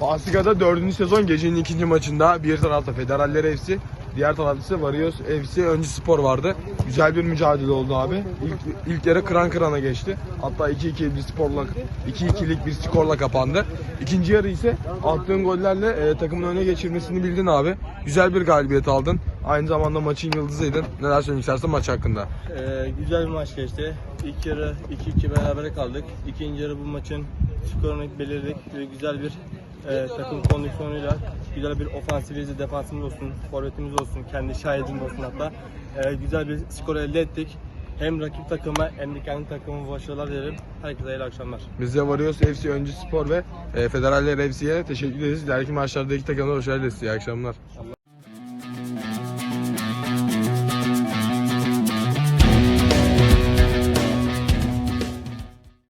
Asiga'da 4. sezon gecenin ikinci maçında bir tarafta Federaller FC, diğer tarafta ise Varıyoruz FC Öncü Spor vardı. Güzel bir mücadele oldu abi. İlk, ilk yarı kıran kırana geçti. Hatta 2-2 bir skorla 2-2'lik bir skorla kapandı. İkinci yarı ise attığın gollerle e, takımın öne geçirmesini bildin abi. Güzel bir galibiyet aldın. Aynı zamanda maçın yıldızıydın. Neler söylemek istersin maç hakkında? Ee, güzel bir maç geçti. İlk yarı 2-2 berabere kaldık. İkinci yarı bu maçın skorunu belirledik güzel bir e, takım kondisyonuyla güzel bir ofansifimiz, defansımız olsun, forvetimiz olsun, kendi şahidimiz olsun hatta e, güzel bir skor elde ettik. Hem rakip takıma hem de kendi takımıma başarılar dilerim. Herkese hayırlı akşamlar. Biz de Varıyoruz FC Öncü Spor ve e, Federaller FC'ye teşekkür ederiz. İleriki maçlarda iki takımda başarılı dileriz. İyi akşamlar.